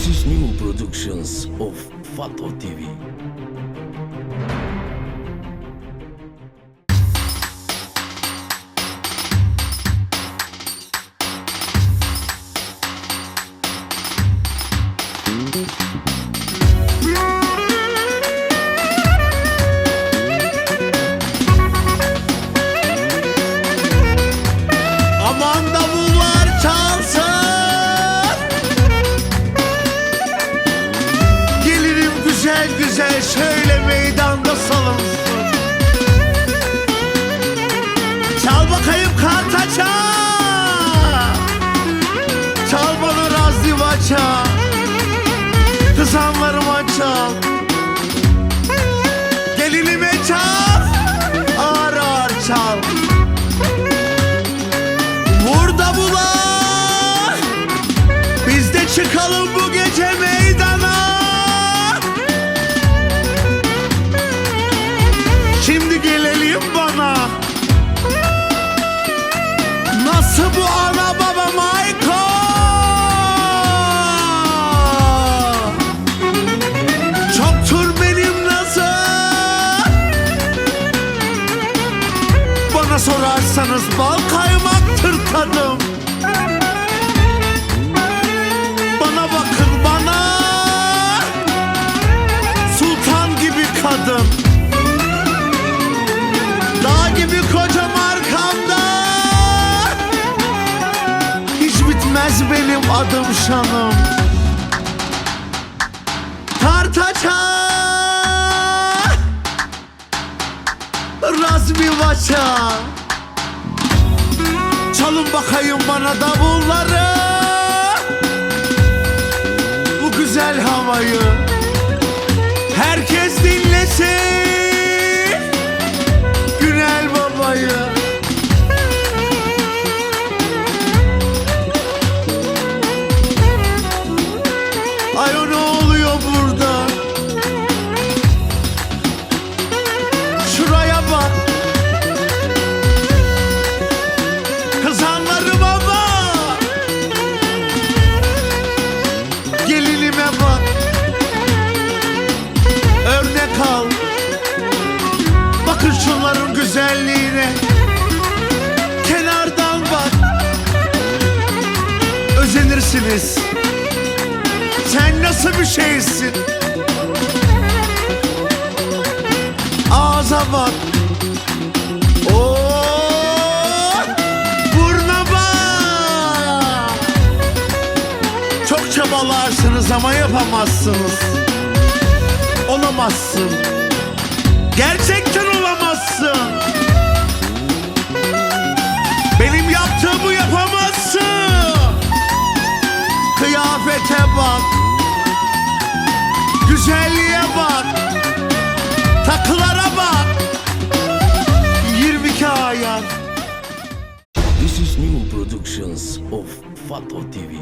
This is new productions of Fato TV. Güzel şöyle meydanda salınsın. Çal bakayım karta çal bana razdiva çal Kızanlarıma çal Gelinime çal. Ağır ağır çal Bana sorarsanız bal kaymaktır tadım Bana bakın bana. Sultan gibi kadın. Dağ gibi kocam arkamda. Hiç bitmez benim adım şanım. Tartaça. Razmi Vaça Çalın bakayım bana davulları. Bu güzel havayı Özenirsiniz Sen nasıl bir şeysin Ağza bak Oo, burna bak. Çok çabalarsınız ama yapamazsınız. Olamazsın. Gerçekten of Fato TV.